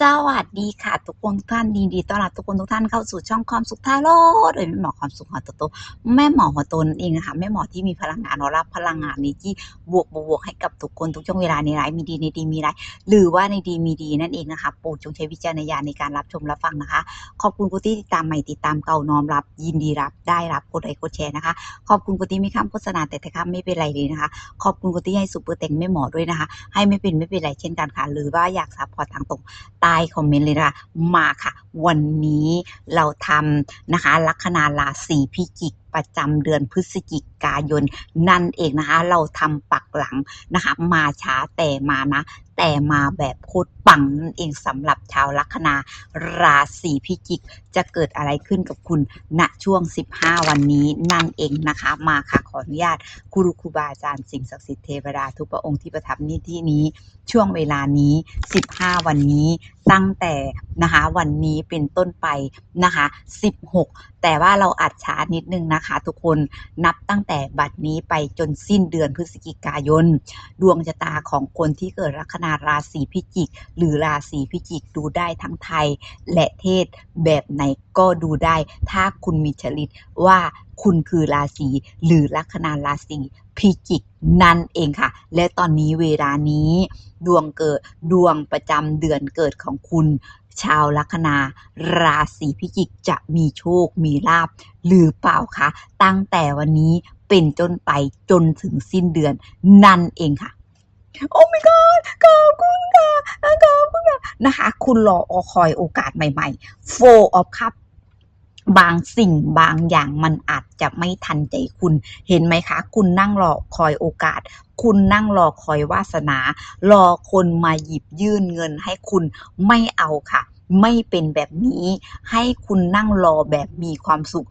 สวัสดีค่ะ ทุกคนทุกท่านยินดีต้อนรับทุกคนทุกท่านเข้าสู่ช่องความสุขทาโร่โดยแม่หมอความสุขหัวโตโตแม่หมอหัวโตนั่นเองนะคะแม่หมอที่มีพลังงานออรับพลังงานนี้ที่บวกบวกให้กับทุกคนทุกช่วงเวลาในร้ายมีดีในดีมีร้ายหรือว่าในดีมีดีนั่นเองนะคะโปรดจงใช้วิจารณญาณในการรับชมรับฟังนะคะ ขอบคุณคุณที่ติดตามใหม่ติดตามเก่าน้อมรับ ยินดีรับได้รับกดไลค์กดแชร์นะคะขอบคุณคุณที่ไม่ข้ามโฆษณาแต่แต่ข้ามไม่เป็นไรเลยนะคะ ขอบคุณคุณที่ให้ซุปเปอร์เต็งแม่หมอด้วยนะคะ ให้ไม่เป็นไม่เป็นไรเช่นกันค่ะหรือว่าอยากซัพพอร์ตทางตรงใต้คอมเมนต์เลยนะคะมาค่ะ วันนี้เราทำนะคะ ลัคนาราศีพิจิกประจำเดือนพฤศจิกายน นั่นเองนะคะ เราทำปักหลังนะคะ มาช้าแต่มานะ แต่มาแบบโคตรปังนั่นเองสำหรับชาวลัคนาราศีพิจิก จะเกิดอะไรขึ้นกับคุณณช่วง 15 วันนี้นั่นเองนะคะ มาค่ะขออนุญาตครูครูบาอาจารย์สิ่งศักดิ์สิทธิ์เทวดาทุกพระองค์ที่ประทับนี่ที่นี้ช่วงเวลานี้ 15 วันนี้ ตั้งแต่นะคะวันนี้เป็นต้นไปนะคะ 16 แต่ว่าเราอัดช้านิดนึงนะคะ ทุกคนนับตั้งแต่บัดนี้ไปจนสิ้นเดือนพฤศจิกายน ดวงชะตาของคนที่เกิดลัคนาราศีพิจิก หรือราศีพิจิกดูได้ทั้งไทย และเทศแบบไหนก็ดูได้ ถ้าคุณมีจริตว่าคุณคือราศีหรือลัคนาราศี พิจิกนั่นเองค่ะ และตอนนี้เวลานี้ดวงเกิดดวงประจำเดือนเกิดของคุณ ชาวลัคนา ราศีพิจิกจะมีโชคมีลาบหรือเปล่าคะ ตั้งแต่วันนี้เป็นจนไปจนถึงสิ้นเดือนนั่นเองค่ะ โอ้ my god ขอบคุณค่ะขอบคุณค่ะนะคะ คุณรอคอยโอกาสใหม่ๆ four of cup บางสิ่งบางอย่างมันอาจจะไม่ทันใจคุณ เห็นไหมคะ คุณนั่งรอคอยโอกาส คุณนั่งรอคอยวาสนา รอคนมาหยิบยื่นเงินให้คุณไม่เอาค่ะ ไม่เป็นแบบนี้ ให้คุณนั่งรอแบบมีความสุข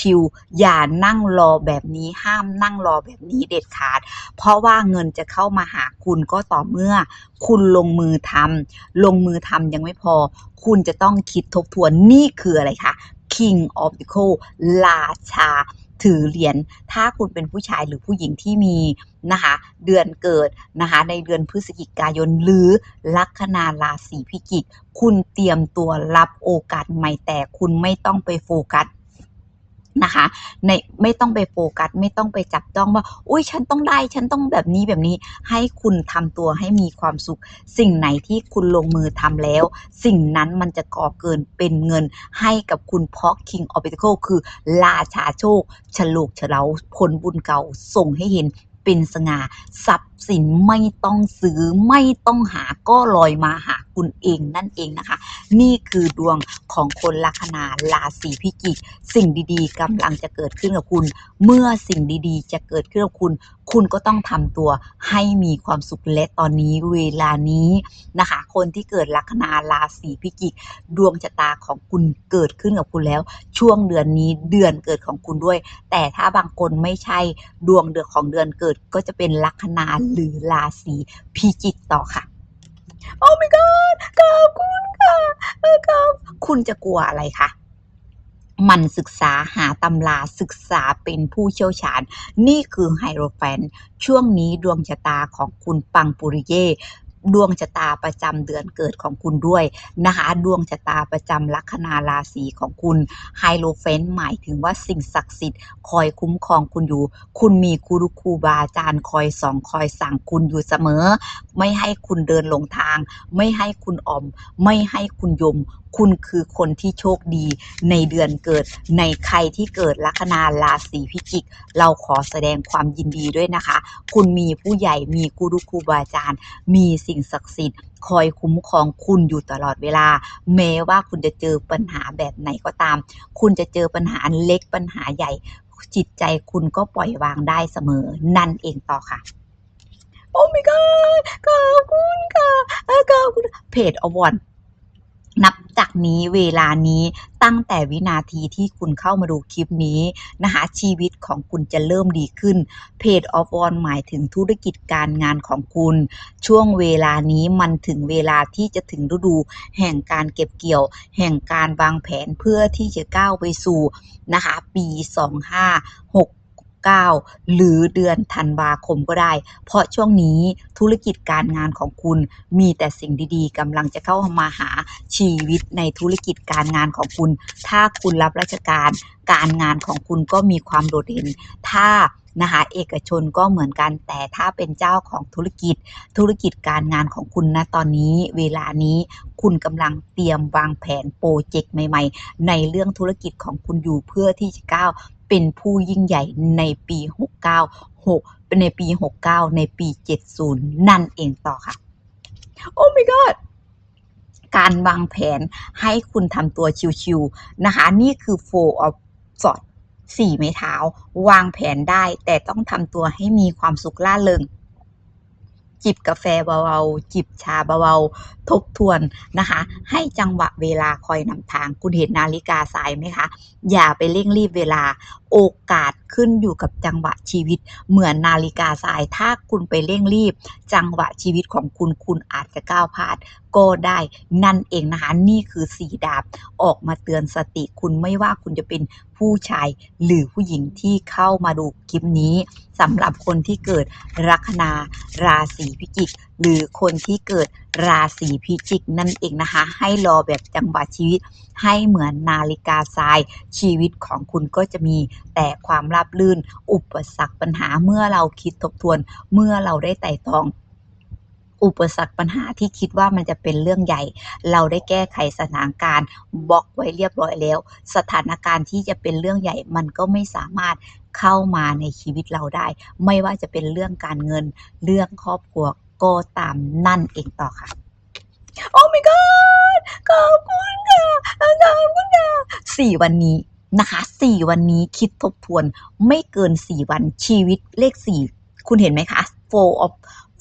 ชิวๆอย่านั่งรอแบบนี้ ห้ามนั่งรอแบบนี้เด็ดขาด เพราะว่าเงินจะเข้ามาหาคุณก็ต่อเมื่อ คุณลงมือทำลงมือทำยังไม่พอ คุณจะต้องคิดทบทวนนี่คืออะไรคะ King of the c o ราชา ถือเหรียญถ้าคุณเป็นผู้ชายหรือผู้หญิงที่มีนะคะเดือนเกิดนะคะในเดือนพฤศจิกายนหรือลัคนาราศีพิจิก คุณเตรียมตัวรับโอกาสใหม่แต่คุณไม่ต้องไปโฟกัส นะคะในไม่ต้องไปโฟกัสไม่ต้องไปจับต้องว่าอุ้ยฉันต้องได้ ฉันต้องแบบนี้แบบนี้ให้คุณทำตัวให้มีความสุข สิ่งไหนที่คุณลงมือทำแล้ว สิ่งนั้นมันจะก่อเกินเป็นเงินให้กับคุณเพราะ King of Pentacle คือราชาโชคฉลูกเฉลาผลบุญเก่าส่งให้เห็น เป็นสง่าทรัพย์สินไม่ต้องซื้อไม่ต้องหาก็ลอยมาหาคุณเองนั่นเองนะคะ นี่คือดวงของคนลัคนาราศีพิจิก สิ่งดีๆกำลังจะเกิดขึ้นกับคุณ เมื่อสิ่งดีๆ จะเกิดขึ้นกับคุณ คุณก็ต้องทำตัวให้มีความสุขและตอนนี้เวลานี้นะคะ คนที่เกิดลัคนาราศีพิจิก ดวงชะตาของคุณเกิดขึ้นกับคุณแล้ว ช่วงเดือนนี้เดือนเกิดของคุณด้วย แต่ถ้าบางคนไม่ใช่ดวงเดือนของเดือนเกิดก็จะเป็นลัคนาหรือราศีพิจิกต่อค่ะโอ้ my god ขอบคุณค่ะเออครับคุณจะกลัวอะไรคะ มันศึกษาหาตำราศึกษาเป็นผู้เชี่ยวชาญ นี่คือไฮโรแฟน ช่วงนี้ดวงชะตาของคุณปังปุริเยดวงชะตาประจำเดือนเกิดของคุณด้วยนะคะดวงชะตาประจำลัคนาราศีของคุณไฮโลเฟนหมายถึงว่าสิ่งศักดิ์สิทธิ์คอยคุ้มครองคุณอยู่ คุณมีครูครูบาอาจารย์คอยสอนคอยสั่งคุณอยู่เสมอ ไม่ให้คุณเดินหลงทาง ไม่ให้คุณอ่อม ไม่ให้คุณยมคุณคือคนที่โชคดีในเดือนเกิดในใครที่เกิดลัคนาราศีพิจิก เราขอแสดงความยินดีด้วยนะคะ คุณมีผู้ใหญ่มีกุรุครูบาอาจารย์ มีสิ่งศักดิ์สิทธิ์คอยคุ้มครองคุณอยู่ตลอดเวลา แม้ว่าคุณจะเจอปัญหาแบบไหนก็ตาม คุณจะเจอปัญหาเล็กปัญหาใหญ่ จิตใจคุณก็ปล่อยวางได้เสมอ นั่นเองต่อค่ะโอ้ my god ขอบคุณค่ะขอบคุณเพจอวอน นับจากนี้เวลานี้ตั้งแต่วินาทีที่คุณเข้ามาดูคลิปนี้นะคะชีวิตของคุณจะเริ่มดีขึ้นเพจออฟวอนหมายถึงธุรกิจการงานของคุณ ช่วงเวลานี้มันถึงเวลาที่จะถึงฤดู แห่งการเก็บเกี่ยว แห่งการวางแผนเพื่อที่จะก้าวไปสู่นะคะปี 25 6 69 หรือเดือนธันวาคมก็ได้ เพราะช่วงนี้ธุรกิจการงานของคุณมีแต่สิ่งดีๆกำลังจะเข้ามาหาชีวิตในธุรกิจการงานของคุณ ถ้าคุณรับราชการการงานของคุณก็มีความโดดเด่น ถ้านะคะเอกชนก็เหมือนกันแต่ถ้าเป็นเจ้าของธุรกิจ ธุรกิจการงานของคุณนะตอนนี้เวลานี้คุณกำลังเตรียมวางแผนโปรเจกต์ใหม่ ๆ ในเรื่องธุรกิจของคุณอยู่เพื่อที่จะก้าว เป็นผู้ยิ่งใหญ่ในปี 69 6 ในปี 69 ในปี 70 นั่นเองต่อค่ะ โอ้ my god การวางแผนให้คุณทำตัวชิวๆนะคะ นี่คือ four of swords สี่ไม้เท้า วางแผนได้แต่ต้องทำตัวให้มีความสุขล่าเริงจิบกาแฟเบาๆ จิบชาเบาๆ ทบทวนนะคะ ให้จังหวะเวลาคอยนำทาง คุณเห็นนาฬิกาสายไหมคะ อย่าไปเร่งรีบเวลา โอกาสขึ้นอยู่กับจังหวะชีวิต เหมือนนาฬิกาสาย ถ้าคุณไปเร่งรีบ จังหวะชีวิตของคุณคุณอาจจะก้าวพลาดก็ได้นั่นเองนะคะ นี่คือสีดาบออกมาเตือนสติคุณไม่ว่าคุณจะเป็นผู้ชายหรือผู้หญิงที่เข้ามาดูคลิปนี้สำหรับคนที่เกิดลัคนาราศีพิจิก หรือคนที่เกิดราศีพิจิกนั่นเองนะคะ ให้รอแบบจังหวะชีวิต ให้เหมือนนาฬิกาทราย ชีวิตของคุณก็จะมีแต่ความราบรื่น อุปสรรคปัญหาเมื่อเราคิดทบทวน เมื่อเราได้ไต่ตองอุปสรรคปัญหาที่คิดว่ามันจะเป็นเรื่องใหญ่ เราได้แก้ไขสถานการณ์บล็อกไว้เรียบร้อยแล้ว สถานการณ์ที่จะเป็นเรื่องใหญ่มันก็ไม่สามารถเข้ามาในชีวิตเราได้ ไม่ว่าจะเป็นเรื่องการเงิน เรื่องครอบครัว ก็ตามนั่นเองต่อค่ะ โอ้ my god ขอบคุณค่ะขอบคุณค่ะสี่วันนี้นะคะสี่วันนี้คิดทบทวนไม่เกินสี่วันชีวิตเลขสี่คุณเห็นไหมคะ four of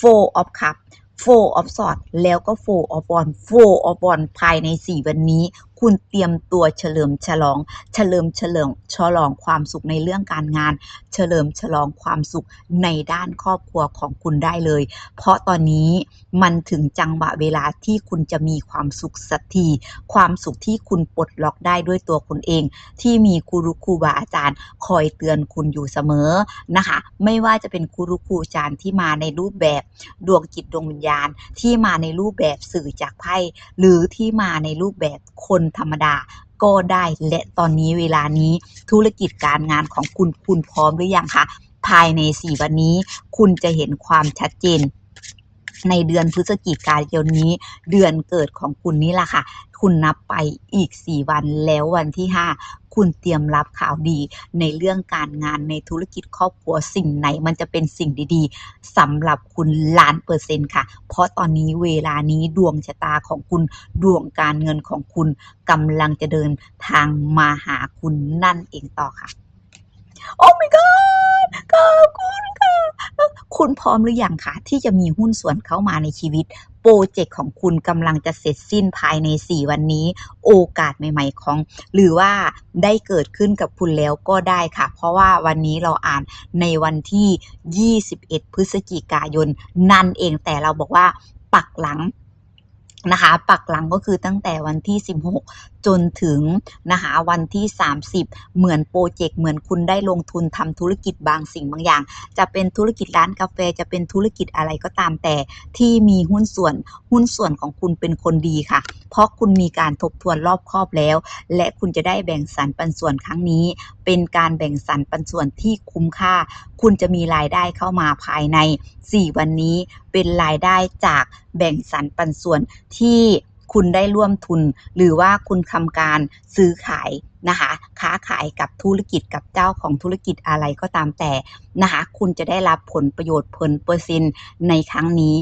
four of cup four of sword แล้วก็ four of wand four of wand ภายในสี่วันนี้ คุณเตรียมตัวเฉลิมฉลอง เฉลิมเฉลิมฉลองความสุขในเรื่องการงาน เฉลิมฉลองความสุขในด้านครอบครัวของคุณได้เลย เพราะตอนนี้มันถึงจังหวะเวลาที่คุณจะมีความสุขสักทีความสุขที่คุณปลดล็อกได้ด้วยตัวคุณเอง ที่มีครูรุครูบาอาจารย์ คอยเตือนคุณอยู่เสมอนะคะ ไม่ว่าจะเป็นครูรุครูอาจารย์ที่มาในรูปแบบดวงจิตดวงวิญญาณ ที่มาในรูปแบบสื่อจากไพ่หรือที่มาในรูปแบบคนธรรมดาก็ได้และตอนนี้เวลานี้ธุรกิจการงานของคุณคุณพร้อมหรือยังคะภายใน 4 วันนี้ คุณจะเห็นความชัดเจน ในเดือนพฤศจิกายนนี้ เดือนเกิดของคุณนี่แหละค่ะ คุณนับไปอีก 4 วันแล้ววันที่ 5 คุณเตรียมรับข่าวดีในเรื่องการงานในธุรกิจครอบครัวสิ่งไหนมันจะเป็นสิ่งดีๆสำหรับคุณล้านเปอร์เซ็นต์ค่ะ เพราะตอนนี้เวลานี้ดวงชะตาของคุณดวงการเงินของคุณกำลังจะเดินทางมาหาคุณนั่นเองต่อค่ะ โอ้ my god ขอบคุณค่ะ คุณพร้อมหรือยังคะที่จะมีหุ้นส่วนเข้ามาในชีวิต โปรเจกต์ของคุณกำลังจะเสร็จสิ้นภายใน 4 วันนี้ โอกาสใหม่ ๆ ของ หรือว่าได้เกิดขึ้นกับคุณแล้วก็ได้ค่ะ เพราะว่าวันนี้เราอ่านในวันที่ 21 พฤศจิกายน นั่นเองแต่เราบอกว่าปักหลังนะคะ ปักหลังก็คือตั้งแต่วันที่ 16จนถึงนะคะวันที่ 30 เหมือนโปรเจกต์เหมือนคุณได้ลงทุนทำธุรกิจบางสิ่งบางอย่าง จะเป็นธุรกิจร้านกาแฟจะเป็นธุรกิจอะไรก็ตามแต่ ที่มีหุ้นส่วนหุ้นส่วนของคุณเป็นคนดีค่ะ เพราะคุณมีการทบทวนรอบครอบแล้ว และคุณจะได้แบ่งสรรปันส่วนครั้งนี้ เป็นการแบ่งสรรปันส่วนที่คุ้มค่า คุณจะมีรายได้เข้ามาภายใน 4 วันนี้เป็นรายได้จากแบ่งสรรปันส่วนที่ คุณได้ร่วมทุน หรือว่าคุณทำการซื้อขายนะคะค้าขายกับธุรกิจกับเจ้าของธุรกิจอะไรก็ตามแต่นะคะคุณจะได้รับผลประโยชน์ผลเปอร์เซ็นต์ในครั้งนี้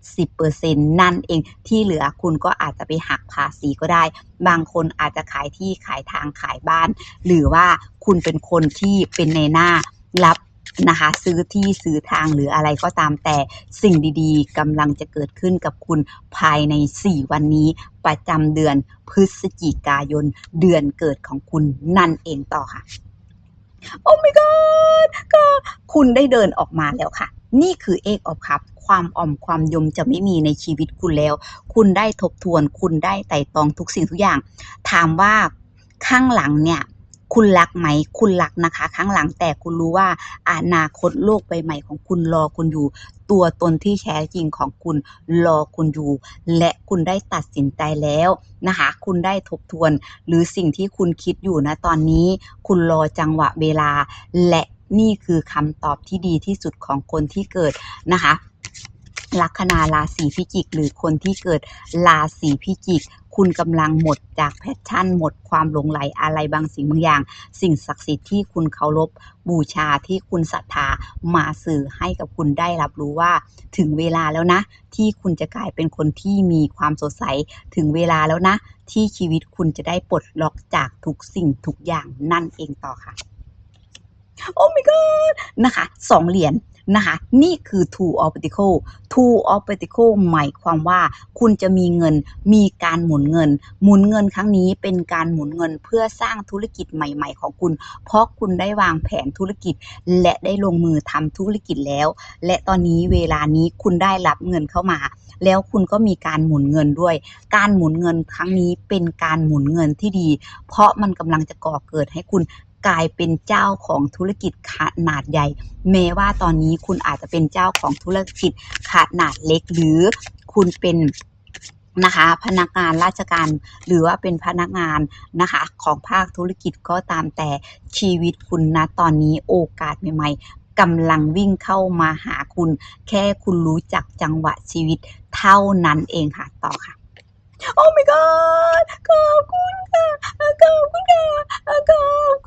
70%นั่นเองที่เหลือคุณก็อาจจะไปหักภาษีก็ได้ บางคนอาจจะขายที่ขายทางขายบ้าน หรือว่าคุณเป็นคนที่เป็นในหน้ารับ นะคะ ซื้อที่ซื้อทางหรืออะไรก็ตามแต่สิ่งดีๆกำลังจะเกิดขึ้นกับคุณภายใน 4 วันนี้ ประจำเดือนพฤศจิกายน เดือนเกิดของคุณนั่นเองต่อค่ะ โอ้ my god ก็คุณได้เดินออกมาแล้วค่ะ นี่คือเอกออฟคัพความอ่อมความยมจะไม่มีในชีวิตคุณแล้ว คุณได้ทบทวน คุณได้ไต่ตองทุกสิ่งทุกอย่าง ถามว่าข้างหลังเนี่ย คุณรักไหม คุณรักนะคะข้างหลังแต่คุณรู้ว่าอนาคตโลกใบใหม่ของคุณรอคุณอยู่ ตัวตนที่แท้จริงของคุณรอคุณอยู่ และคุณได้ตัดสินใจแล้วนะคะ คุณได้ทบทวน หรือสิ่งที่คุณคิดอยู่นะตอนนี้ คุณรอจังหวะเวลา และนี่คือคำตอบที่ดีที่สุดของคนที่เกิดนะคะ ลัคนาราศีพิจิก หรือคนที่เกิดราศีพิจิก คุณกำลังหมดจากแพชชั่น หมดความหลงไหลอะไรบางสิ่งบางอย่าง สิ่งศักดิ์สิทธิ์ที่คุณเคารพบูชาที่คุณศรัทธามาสื่อให้กับคุณได้รับรู้ว่า ถึงเวลาแล้วนะ ที่คุณจะกลายเป็นคนที่มีความสดใสถึงเวลาแล้วนะ ที่ชีวิตคุณจะได้ปลดล็อกจากทุกสิ่งทุกอย่างนั่นเองต่อค่ะ โอ้ my god นะคะสองเหรียญ นะคะนี่คือ two of pentacle two of pentacle หมายความว่าคุณจะมีเงินมีการหมุนเงิน หมุนเงินครั้งนี้เป็นการหมุนเงินเพื่อสร้างธุรกิจใหม่ ๆ ของคุณ เพราะคุณได้วางแผนธุรกิจ และได้ลงมือทำธุรกิจแล้ว และตอนนี้เวลานี้คุณได้รับเงินเข้ามา แล้วคุณก็มีการหมุนเงินด้วย การหมุนเงินครั้งนี้เป็นการหมุนเงินที่ดี เพราะมันกำลังจะก่อเกิดให้คุณ กลายเป็นเจ้าของธุรกิจขนาดใหญ่ แม้ว่าตอนนี้คุณอาจจะเป็นเจ้าของธุรกิจขนาดเล็ก หรือคุณเป็นนะคะพนักงานราชการหรือว่าเป็นพนักงานนะคะของภาคธุรกิจก็ตามแต่ชีวิตคุณนะตอนนี้โอกาสใหม่ๆกำลังวิ่งเข้ามาหาคุณ แค่คุณรู้จักจังหวะชีวิตเท่านั้นเองค่ะต่อค่ะ โอ้ my god ขอบคุณค่ะขอบคุณค่ะขอบ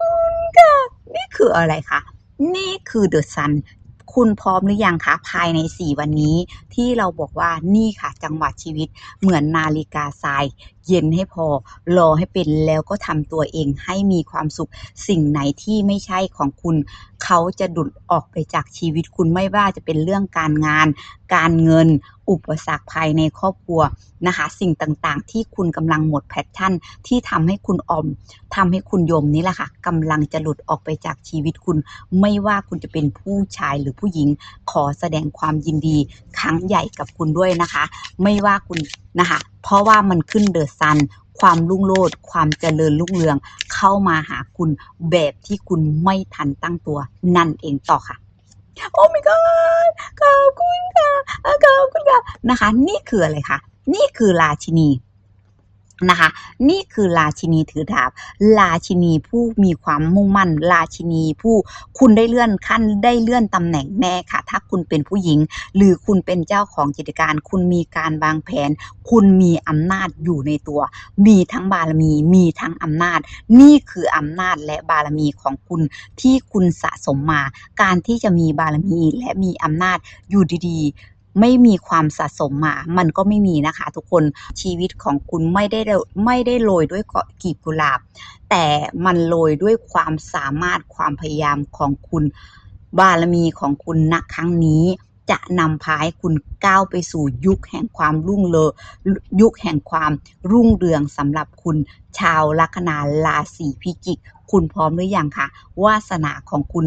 คุณค่ะ นี่คืออะไรคะ นี่คือ The Sun คุณพร้อมหรือยังคะภายใน 4 วันนี้ ที่เราบอกว่านี่ค่ะ จังหวะชีวิตเหมือนนาฬิกาทราย เย็นให้พอ รอให้เป็นแล้วก็ทำตัวเองให้มีความสุขสิ่งไหนที่ไม่ใช่ของคุณ เขาจะดุดออกไปจากชีวิตคุณไม่ว่าจะเป็นเรื่องการงาน การเงิน อุปสรรคภายในครอบครัวนะคะ สิ่งต่างๆ ที่คุณกำลังหมดแพชชั่น ที่ทำให้คุณอมทำให้คุณยมนี่แหละค่ะกำลังจะหลุดออกไปจากชีวิตคุณ ไม่ว่าคุณจะเป็นผู้ชายหรือผู้หญิง ขอแสดงความยินดีครั้งใหญ่กับคุณด้วยนะคะ ไม่ว่าคุณนะคะ เพราะว่ามันขึ้นเดอะซันความรุ่งโรจน์ความเจริญรุ่งเรือง เข้ามาหาคุณแบบที่คุณไม่ทันตั้งตัวนั่นเองต่อค่ะ โอ้ my god ขอบคุณค่ะขอบคุณค่ะนะคะ นี่คืออะไรคะนี่คือราชินี นะคะ นี่คือราชินีถือดาบ ราชินีผู้มีความมุ่งมั่น ราชินีผู้คุณได้เลื่อนขั้นได้เลื่อนตำแหน่งแน่ค่ะ ถ้าคุณเป็นผู้หญิง หรือคุณเป็นเจ้าของกิจการ คุณมีการวางแผน คุณมีอำนาจอยู่ในตัว มีทั้งบารมี มีทั้งอำนาจ นี่คืออำนาจและบารมีของคุณที่คุณสะสมมา การที่จะมีบารมีและมีอำนาจอยู่ดีๆ ไม่มีความสะสมมา มันก็ไม่มีนะคะ ทุกคนชีวิตของคุณไม่ได้ไม่ได้โรยด้วยกีบกุหลาบ แต่มันโรยด้วยความสามารถความพยายามของคุณบารมีของคุณณครั้งนี้จะนำพาให้คุณก้าวไปสู่ยุคแห่งความรุ่งเลอยุคแห่งความรุ่งเรืองสำหรับคุณชาวลัคนาราศีพิจิก คุณพร้อมหรือยังคะวาสนาของคุณ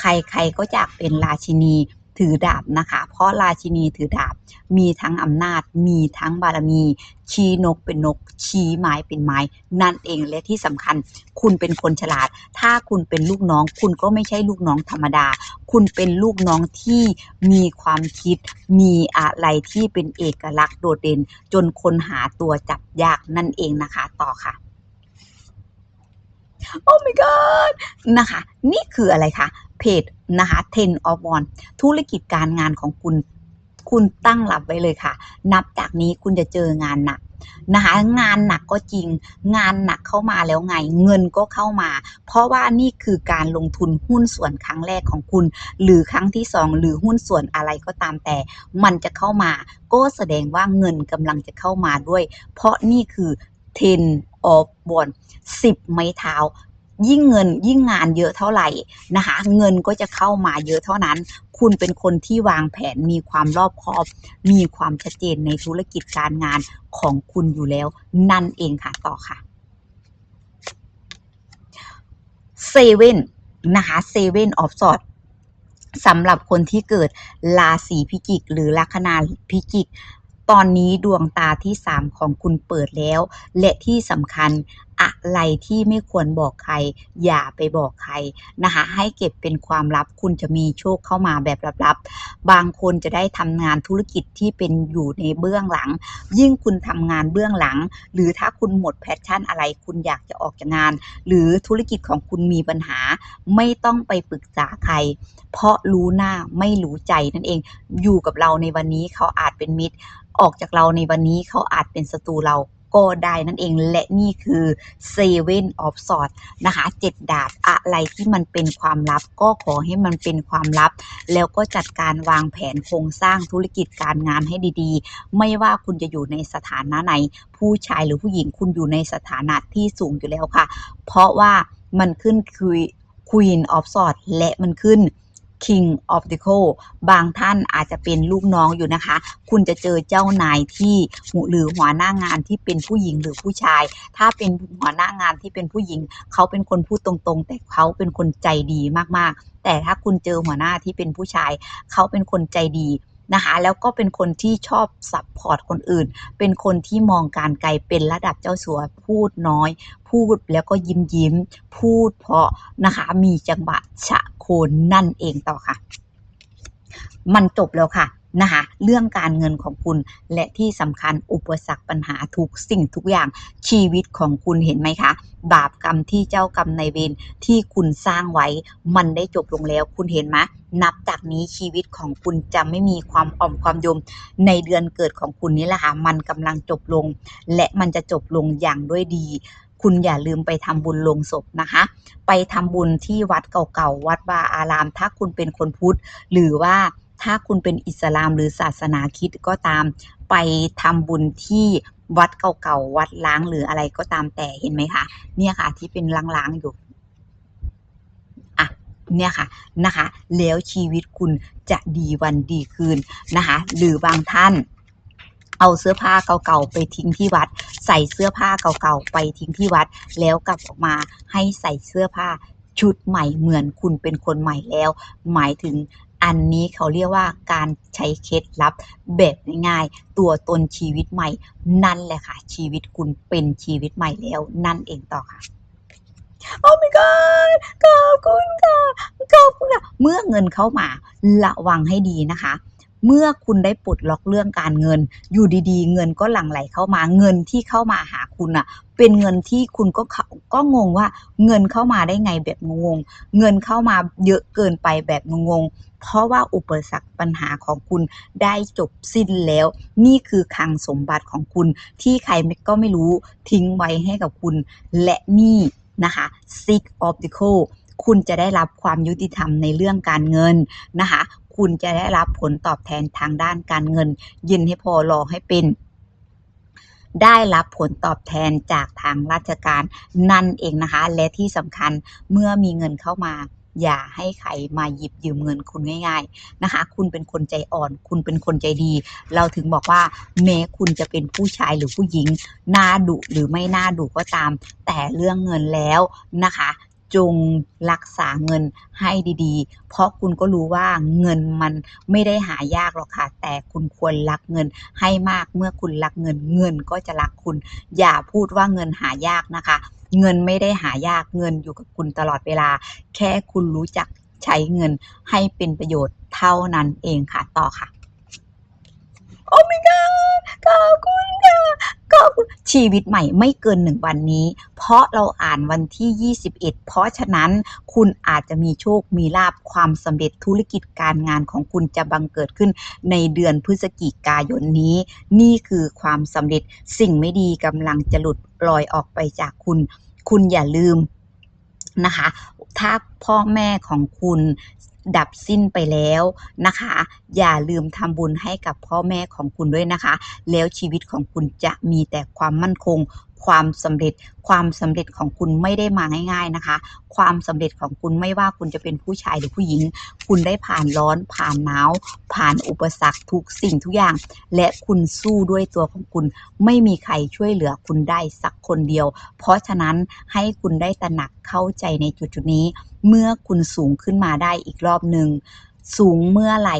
ใครๆก็อยากเป็นราชินี ถือดาบนะคะ เพราะราชินีถือดาบมีทั้งอำนาจ มีทั้งบารมี ชี้นกเป็นนก ชี้ไม้เป็นไม้ นั่นเองและที่สำคัญ คุณเป็นคนฉลาด ถ้าคุณเป็นลูกน้อง คุณก็ไม่ใช่ลูกน้องธรรมดา คุณเป็นลูกน้องที่มีความคิด มีอะไรที่เป็นเอกลักษณ์โดดเด่น จนคนหาตัวจับยากนั่นเองนะคะ ต่อค่ะโอ้ my god นะคะ นี่คืออะไรคะ เพจนะคะ ten of one ธุรกิจการงานของคุณ คุณตั้งรับไว้เลยค่ะ นับจากนี้คุณจะเจองานหนักนะคะงานหนักก็จริง งานหนักเข้ามาแล้วไง เงินก็เข้ามา เพราะว่านี่คือการลงทุนหุ้นส่วนครั้งแรกของคุณ หรือครั้งที่สองหรือหุ้นส่วนอะไรก็ตามแต่ มันจะเข้ามา ก็แสดงว่าเงินกำลังจะเข้ามาด้วย เพราะนี่คือ ten of one สิบไม้เท้า ยิ่งเงินยิ่งงานเยอะเท่าไหร่นะคะ เงินก็จะเข้ามาเยอะเท่านั้น คุณเป็นคนที่วางแผนมีความรอบคอบ มีความชัดเจนในธุรกิจการงานของคุณอยู่แล้ว นั่นเองค่ะต่อค่ะเซเว่นนะคะเซเว่นออฟสอดสำหรับคนที่เกิดราศีพิจิก หรือลัคนาพิจิก ตอนนี้ดวงตาที่ 3 ของคุณเปิดแล้ว และที่สำคัญอะไรที่ไม่ควรบอกใคร อย่าไปบอกใครนะคะให้เก็บเป็นความลับคุณจะมีโชคเข้ามาแบบลับๆ บางคนจะได้ทำงานธุรกิจที่เป็นอยู่ในเบื้องหลัง ยิ่งคุณทำงานเบื้องหลัง หรือถ้าคุณหมดแพชชั่นอะไร คุณอยากจะออกจากงาน หรือธุรกิจของคุณมีปัญหา ไม่ต้องไปปรึกษาใคร เพราะรู้หน้าไม่รู้ใจนั่นเอง อยู่กับเราในวันนี้เขาอาจเป็นมิตร ออกจากเราในวันนี้เขาอาจเป็นศัตรูเราก็ได้นั่นเองและนี่คือ Seven of s w o r d นะคะเจ็ดดาบอะไรที่มันเป็นความลับ ก็ขอให้มันเป็นความลับ แล้วก็จัดการวางแผนโครงสร้างธุรกิจการงานให้ดีๆ ไม่ว่าคุณจะอยู่ในสถานะไหน ผู้ชายหรือผู้หญิงคุณอยู่ในสถานะที่สูงอยู่แล้วค่ะ เพราะว่ามันขึ้นคือ Queen of s w o r d และมันขึ้น King of the c o บางท่านอาจจะเป็นลูกน้องอยู่นะคะ คุณจะเจอเจ้านายที่หรือหัวหน้างานที่เป็นผู้หญิงหรือผู้ชาย ถ้าเป็นหัวหน้างานที่เป็นผู้หญิง เขาเป็นคนพูดตรงๆ แต่เขาเป็นคนใจดีมากๆ แต่ถ้าคุณเจอหัวหน้าที่เป็นผู้ชาย เขาเป็นคนใจดี นะคะแล้วก็เป็นคนที่ชอบซัพพอร์ตคนอื่น เป็นคนที่มองการไกลเป็นระดับเจ้าสัวพูดน้อย พูดแล้วก็ยิ้มยิ้ม พูดเพราะนะคะมีจังหวะชะโคนนั่นเองต่อค่ะ มันจบแล้วค่ะ นะคะเรื่องการเงินของคุณและที่สำคัญอุปสรรคปัญหาทุกสิ่งทุกอย่างชีวิตของคุณเห็นไหมคะ บาปกรรมที่เจ้ากรรมนายเวรที่คุณสร้างไว้ มันได้จบลงแล้วคุณเห็นไหมนับจากนี้ชีวิตของคุณจะไม่มีความอ่อมความยม ในเดือนเกิดของคุณนี่แหละค่ะมันกำลังจบลง และมันจะจบลงอย่างด้วยดีคุณอย่าลืมไปทำบุญลงศพนะคะ ไปทำบุญที่วัดเก่าๆ วัดวาอาราม ถ้าคุณเป็นคนพุทธ หรือว่า ถ้าคุณเป็นอิสลามหรือศาสนาคิดก็ตาม ไปทำบุญที่วัดเก่าๆ วัดล้างหรืออะไรก็ตามแต่เห็นไหมคะ เนี่ยค่ะที่เป็นล้างๆอยู่อะเนี่ยค่ะนะคะแล้วชีวิตคุณจะดีวันดีคืนนะคะหรือบางท่านเอาเสื้อผ้าเก่าๆไปทิ้งที่วัด ใส่เสื้อผ้าเก่าๆไปทิ้งที่วัด แล้วกลับออกมาให้ใส่เสื้อผ้าชุดใหม่เหมือนคุณเป็นคนใหม่แล้ว หมายถึง อันนี้เขาเรียกว่าการใช้เคล็ดลับแบบง่ายๆตัวตนชีวิตใหม่ นั่นแหละค่ะ ชีวิตคุณเป็นชีวิตใหม่แล้วนั่นเองต่อค่ะโอ้ my god ขอบคุณค่ะขอบคุณค่ะเมื่อเงินเข้ามาระวังให้ดีนะคะ เมื่อคุณได้ปลดล็อกเรื่องการเงิน อยู่ดีๆ เงินก็หลั่งไหลเข้ามาเงินที่เข้ามาหาคุณน่ะเป็นเงินที่คุณก็ก็งงว่าเงินเข้ามาได้ไงแบบงงเงินเข้ามาเยอะเกินไปแบบงงเพราะว่าอุปสรรคปัญหาของคุณได้จบสิ้นแล้ว นี่คือคลังสมบัติของคุณที่ใครก็ไม่รู้ทิ้งไว้ให้กับคุณ และนี่นะคะ Six of the c o คุณจะได้รับความยุติธรรมในเรื่องการเงินนะคะคุณจะได้รับผลตอบแทนทางด้านการเงิน ยินให้พอรอให้เป็นได้รับผลตอบแทนจากทางราชการนั่นเองนะคะ และที่สำคัญเมื่อมีเงินเข้ามา อย่าให้ใครมาหยิบยืมเงินคุณง่ายๆนะคะ คุณเป็นคนใจอ่อน คุณเป็นคนใจดี เราถึงบอกว่า แม้คุณจะเป็นผู้ชายหรือผู้หญิงหน้าดุหรือไม่หน้าดุก็ตาม แต่เรื่องเงินแล้วนะคะ จงรักษาเงินให้ดีๆ เพราะคุณก็รู้ว่าเงินมันไม่ได้หายากหรอกค่ะ แต่คุณควรรักเงินให้มาก เมื่อคุณรักเงิน เงินก็จะรักคุณ อย่าพูดว่าเงินหายากนะคะ เงินไม่ได้หายากเงินอยู่กับคุณตลอดเวลา แค่คุณรู้จักใช้เงินให้เป็นประโยชน์เท่านั้นเองค่ะ ต่อค่ะ โอ้ my god ขอบคุณค่ะขอบคุณชีวิตใหม่ไม่เกินหนึ่งวันนี้ เพราะเราอ่านวันที่ 21 เพราะฉะนั้นคุณอาจจะมีโชคมีลาบความสำเร็จธุรกิจการงานของคุณจะบังเกิดขึ้นในเดือนพฤศจิกายนนี้ นี่คือความสำเร็จสิ่งไม่ดีกำลังจะหลุดลอยออกไปจากคุณ คุณอย่าลืมนะคะ ถ้าพ่อแม่ของคุณ ดับสิ้นไปแล้วนะคะ อย่าลืมทำบุญให้กับพ่อแม่ของคุณด้วยนะคะ แล้วชีวิตของคุณจะมีแต่ความมั่นคง ความสำเร็จ ความสำเร็จของคุณไม่ได้มาง่าย ๆนะคะ ความสำเร็จของคุณไม่ว่าคุณจะเป็นผู้ชายหรือผู้หญิง คุณได้ผ่านร้อนผ่านหนาว ผ่านอุปสรรคทุกสิ่งทุกอย่าง และคุณสู้ด้วยตัวของคุณ ไม่มีใครช่วยเหลือคุณได้สักคนเดียว เพราะฉะนั้นให้คุณได้ตระหนักเข้าใจในจุดๆนี้ เมื่อคุณสูงขึ้นมาได้อีกรอบหนึ่งสูงเมื่อไหร่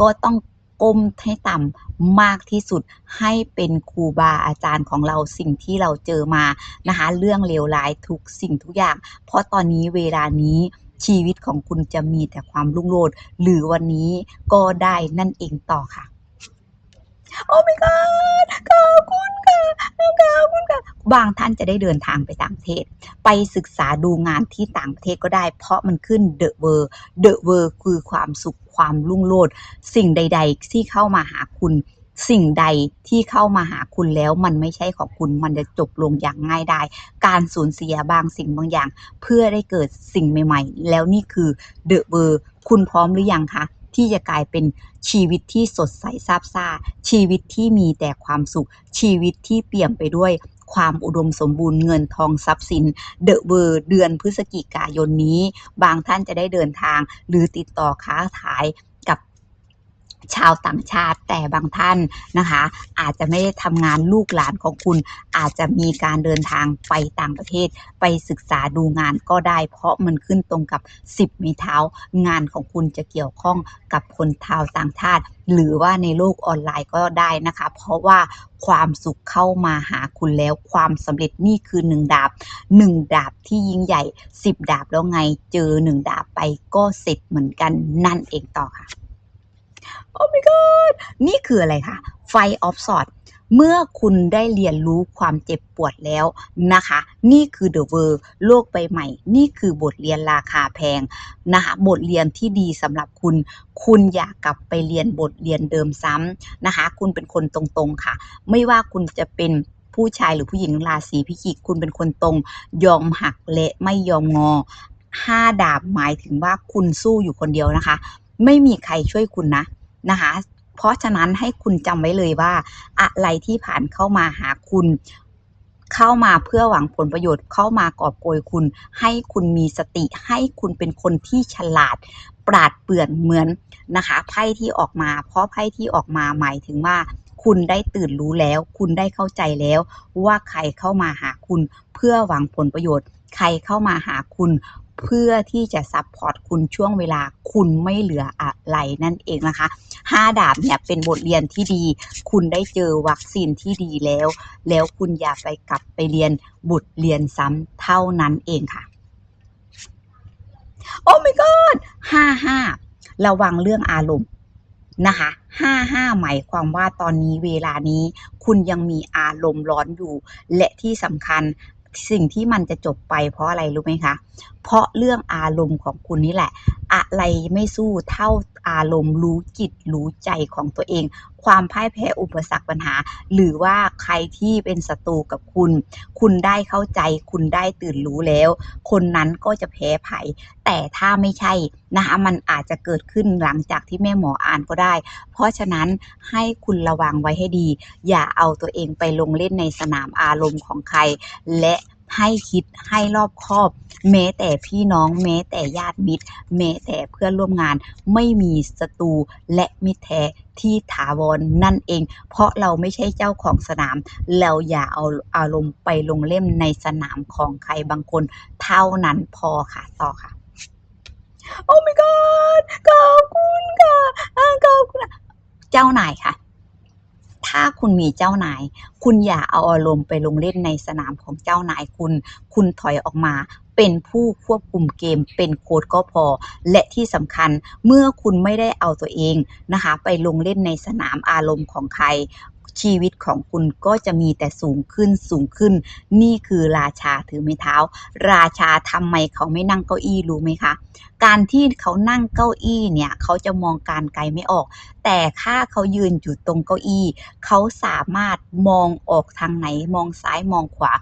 ก็ต้อง ก้มให้ต่ำมากที่สุดให้เป็นครูบาอาจารย์ของเราสิ่งที่เราเจอมานะคะเรื่องเลวร้ายทุกสิ่งทุกอย่าง เพราะตอนนี้เวลานี้ชีวิตของคุณจะมีแต่ความรุ่งโรจน์หรือวันนี้ก็ได้นั่นเองต่อค่ะ โอ้ my god ขอบคุณค่ะขอบคุณค่ะบางท่านจะได้เดินทางไปต่างประเทศ ไปศึกษาดูงานที่ต่างประเทศก็ได้ เพราะมันขึ้น The World The World คือความสุข ความรุ่งโรจน์สิ่งใด ๆ ที่เข้ามาหาคุณ สิ่งใดที่เข้ามาหาคุณแล้วมันไม่ใช่ของคุณมันจะจบลงอย่างง่ายดายการสูญเสียบางสิ่งบางอย่าง เพื่อได้เกิดสิ่งใหม่ ๆ แล้วนี่คือ The World คุณพร้อมหรือยังคะที่จะกลายเป็นชีวิตที่สดใสซาบซ่า ชีวิตที่มีแต่ความสุข ชีวิตที่เปี่ยมไปด้วย ความอุดมสมบูรณ์เงินทองทรัพย์สินเดอะเวอร์เดือนพฤศจิกายนนี้ บางท่านจะได้เดินทางหรือติดต่อค้าขาย ชาวต่างชาติแต่บางท่านนะคะ อาจจะไม่ได้ทำงานลูกหลานของคุณอาจจะมีการเดินทางไปต่างประเทศ ไปศึกษาดูงานก็ได้ เพราะมันขึ้นตรงกับ 10ม้เท้างานของคุณจะเกี่ยวข้องกับคนชาวต่างชาติ หรือว่าในโลกออนไลน์ก็ได้นะคะ เพราะว่าความสุขเข้ามาหาคุณแล้วความสำเร็จนี่คือ1ดาบ1ดาบที่ยิ่งใหญ่10ดาบแล้วไงเจอ1ดาบไปก็เสร็จเหมือนกันนั่นเองต่อค่ะ โอ้ my god นี่คืออะไรคะ Five of Swords เมื่อคุณได้เรียนรู้ความเจ็บปวดแล้วนะคะ นี่คือ The World โลกใบใหม่ นี่คือบทเรียนราคาแพงนะคะบทเรียนที่ดีสำหรับคุณ คุณอยากลับไปเรียนบทเรียนเดิมซ้ำนะคะ คุณเป็นคนตรงๆค่ะ ไม่ว่าคุณจะเป็นผู้ชายหรือผู้หญิงราศีพิจิกคุณเป็นคนตรง ยอมหักและไม่ยอมงอห้าดาบหมายถึงว่าคุณสู้อยู่คนเดียวนะคะ ไม่มีใครช่วยคุณนะ นะคะ เพราะฉะนั้นให้คุณจำไว้เลยว่า อะไรที่ผ่านเข้ามาหาคุณเข้ามาเพื่อหวังผลประโยชน์เข้ามากอบโกยคุณ ให้คุณมีสติให้คุณเป็นคนที่ฉลาด ปราดเปรื่องเหมือนนะคะไพ่ที่ออกมา เพราะไพ่ที่ออกมาหมายถึงว่า คุณได้ตื่นรู้แล้ว คุณได้เข้าใจแล้ว ว่าใครเข้ามาหาคุณเพื่อหวังผลประโยชน์ ใครเข้ามาหาคุณ เพื่อที่จะซัพพอร์ตคุณช่วงเวลาคุณไม่เหลืออะไรนั่นเองนะคะห้าดาบเนี่ยเป็นบทเรียนที่ดี คุณได้เจอวัคซีนที่ดีแล้ว แล้วคุณอย่าไปกลับไปเรียนบทเรียนซ้ำเท่านั้นเองค่ะ โอ้ my god ห้าห้าระวังเรื่องอารมณ์นะคะห้าห้าหมายความว่าตอนนี้เวลานี้ คุณยังมีอารมณ์ร้อนอยู่ และที่สำคัญสิ่งที่มันจะจบไปเพราะอะไรรู้ไหมคะ เพราะเรื่องอารมณ์ของคุณนี่แหละ อะไรไม่สู้เท่าอารมณ์รู้จิตรู้ใจของตัวเอง ความพ่ายแพ้อุปสรรคปัญหา หรือว่าใครที่เป็นศัตรูกับคุณ คุณได้เข้าใจ คุณได้ตื่นรู้แล้ว คนนั้นก็จะแพ้ภัย แต่ถ้าไม่ใช่นะคะมันอาจจะเกิดขึ้นหลังจากที่แม่หมออ่านก็ได้ เพราะฉะนั้นให้คุณระวังไว้ให้ดี อย่าเอาตัวเองไปลงเล่นในสนามอารมณ์ของใคร และ ให้คิดให้รอบคอบ แม้แต่พี่น้องแม้แต่ญาติมิตร แม้แต่เพื่อนร่วมงานไม่มีศัตรูและมิตรแท้ที่ถาวรนั่นเอง เพราะเราไม่ใช่เจ้าของสนาม เราอย่าเอาอารมณ์ไปลงเล่มในสนามของใครบางคน เท่านั้นพอค่ะต่อค่ะ โอ้ my god ขอบคุณค่ะขอบคุณเจ้านายค่ะ ถ้าคุณมีเจ้านาย คุณอย่าเอาอารมณ์ไปลงเล่นในสนามของเจ้านายคุณ คุณถอยออกมาเป็นผู้ควบคุมเกมเป็นโค้ดก็พอ และที่สำคัญเมื่อคุณไม่ได้เอาตัวเองนะคะ ไปลงเล่นในสนามอารมณ์ของใคร ชีวิตของคุณก็จะมีแต่สูงขึ้นสูงขึ้น นี่คือราชาถือไม้เท้า ราชาทำไมเขาไม่นั่งเก้าอี้รู้ไหมคะ การที่เขานั่งเก้าอี้เนี่ยเขาจะมองการไกลไม่ออก แต่ถ้าเขายืนอยู่ตรงเก้าอี้เขาสามารถมองออกทางไหนมองซ้ายมองขวา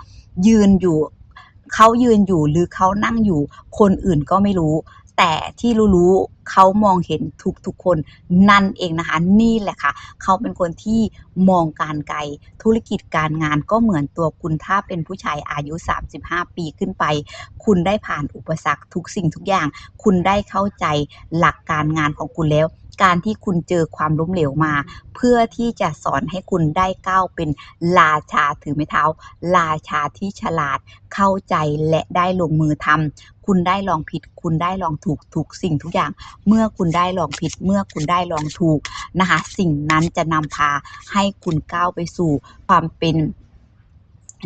ยืนอยู่เขายืนอยู่หรือเขานั่งอยู่ คนอื่นก็ไม่รู้ แต่ที่รู้ๆเขามองเห็นทุกๆคนนั่นเองนะคะ นี่แหละค่ะ เขาเป็นคนที่มองการไกลธุรกิจการงานก็เหมือนตัวคุณถ้าเป็นผู้ชายอายุ 35 ปีขึ้นไป คุณได้ผ่านอุปสรรคทุกสิ่งทุกอย่าง คุณได้เข้าใจหลักการงานของคุณแล้วการที่คุณเจอความล้มเหลวมา เพื่อที่จะสอนให้คุณได้ก้าวเป็นราชาถือไม้เท้า ราชาที่ฉลาดเข้าใจและได้ลงมือทำ คุณได้ลองผิด คุณได้ลองถูกทุกสิ่งทุกอย่าง เมื่อคุณได้ลองผิด เมื่อคุณได้ลองถูกนะคะ สิ่งนั้นจะนำพาให้คุณก้าวไปสู่ความเป็น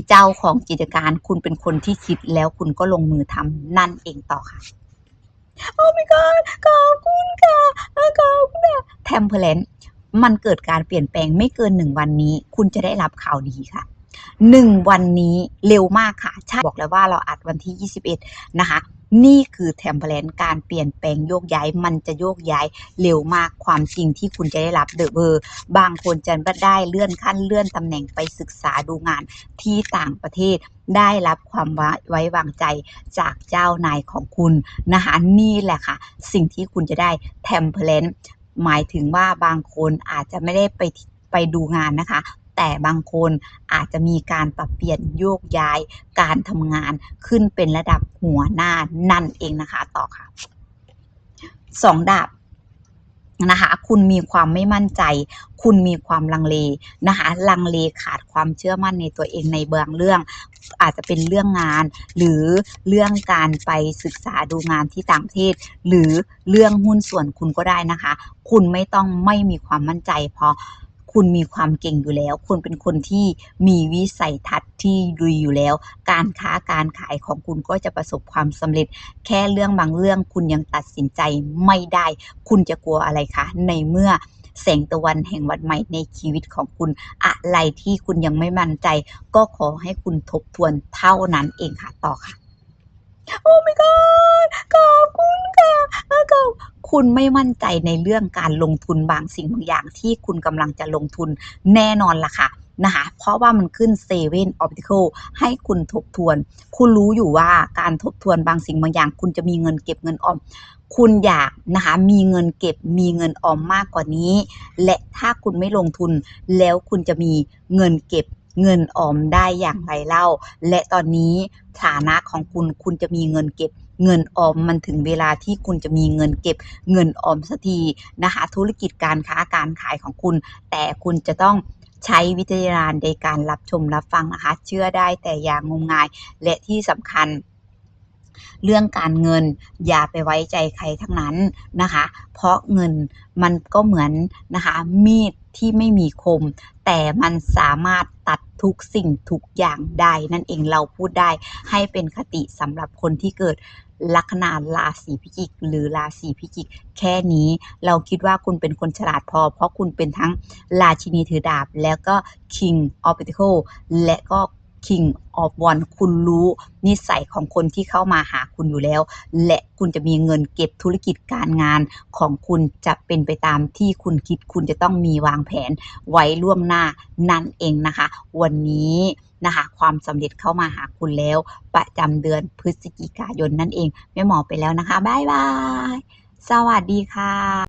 เจ้าของกิจการ คุณเป็นคนที่คิดแล้วคุณก็ลงมือทำนั่นเองต่อค่ะโอ้ my god ขอบคุณค่ะขอบคุณค่ะเทมเพลนมันเกิดการเปลี่ยนแปลงไม่เกินหนึ่งวันนี้ คุณจะได้รับข่าวดีค่ะ หนึ่งวันนี้เร็วมากค่ะใช่บอกแล้วว่าเราอัดวันที่ 21 นะคะ นี่คือเทมเพลนการเปลี่ยนแปลงโยกย้าย มันจะโยกย้ายเร็วมากความจริงที่คุณจะได้รับเดอะเบอร์บางคนจะได้เลื่อนขั้นเลื่อนตำแหน่งไปศึกษาดูงานที่ต่างประเทศได้รับความไว้วางใจจากเจ้านายของคุณนะคะนี่แหละค่ะ สิ่งที่คุณจะได้เทมเพลนหมายถึงว่าบางคนอาจจะไม่ได้ไปไปดูงานนะคะ แต่บางคนอาจจะมีการปรับเปลี่ยนโยกย้ายการทำงานขึ้นเป็นระดับหัวหน้านั่นเองนะคะ ต่อค่ะสองดาบนะคะคุณมีความไม่มั่นใจ คุณมีความลังเลนะคะลังเลขาดความเชื่อมั่นในตัวเองในบางเรื่อง อาจจะเป็นเรื่องงาน หรือเรื่องการไปศึกษาดูงานที่ต่างประเทศ หรือเรื่องหุ้นส่วนคุณก็ได้นะคะ คุณไม่ต้องไม่มีความมั่นใจเพราะ คุณมีความเก่งอยู่แล้ว คุณเป็นคนที่มีวิสัยทัศน์ที่ดีอยู่แล้ว การค้าการขายของคุณก็จะประสบความสำเร็จ แค่เรื่องบางเรื่องคุณยังตัดสินใจไม่ได้ คุณจะกลัวอะไรคะ ในเมื่อแสงตะวันแห่งวันใหม่ในชีวิตของคุณ อะไรที่คุณยังไม่มั่นใจ ก็ขอให้คุณทบทวนเท่านั้นเองค่ะต่อค่ะ โอ้ my god ขอบคุณค่ะขอบคุณไม่มั่นใจในเรื่องการลงทุนบางสิ่งบางอย่างที่คุณกำลังจะลงทุนแน่นอนล่ะค่ะนะคะ เพราะว่ามันขึ้น Seven Optical ให้คุณทบทวน คุณรู้อยู่ว่าการทบทวนบางสิ่งบางอย่าง คุณจะมีเงินเก็บเงินออม คุณอยากนะคะ มีเงินเก็บ มีเงินออมมากกว่านี้ และถ้าคุณไม่ลงทุน แล้วคุณจะมีเงินเก็บ เงินออมได้อย่างไรเล่า และตอนนี้ฐานะของคุณคุณจะมีเงินเก็บ เงินออมมันถึงเวลาที่คุณจะมีเงินเก็บ เงินออมสักทีนะคะธุรกิจการค้าการขายของคุณ แต่คุณจะต้องใช้วิจารณญาณในการรับชมรับฟังนะคะ เชื่อได้แต่อย่างงมงาย และที่สำคัญเรื่องการเงินอย่าไปไว้ใจใครทั้งนั้นนะคะ เพราะเงินมันก็เหมือนนะคะมีด ที่ไม่มีคม แต่มันสามารถตัดทุกสิ่งทุกอย่างได้ นั่นเองเราพูดได้ให้เป็นคติสำหรับคนที่เกิดลัคนาราศีพิจิก หรือราศีพิจิก แค่นี้เราคิดว่าคุณเป็นคนฉลาดพอ เพราะคุณเป็นทั้งราชินีถือดาบ แล้วก็ King of Pentacle และก็ King of Wands คุณรู้นิสัยของคนที่เข้ามาหาคุณอยู่แล้ว และคุณจะมีเงินเก็บธุรกิจการงานของคุณจะเป็นไปตามที่คุณคิด คุณจะต้องมีวางแผนไว้ล่วงหน้านั่นเองนะคะ วันนี้นะคะความสำเร็จเข้ามาหาคุณแล้ว ประจำเดือนพฤศจิกายนนั่นเองแม่หมอไปแล้วนะคะ บ๊ายบาย สวัสดีค่ะ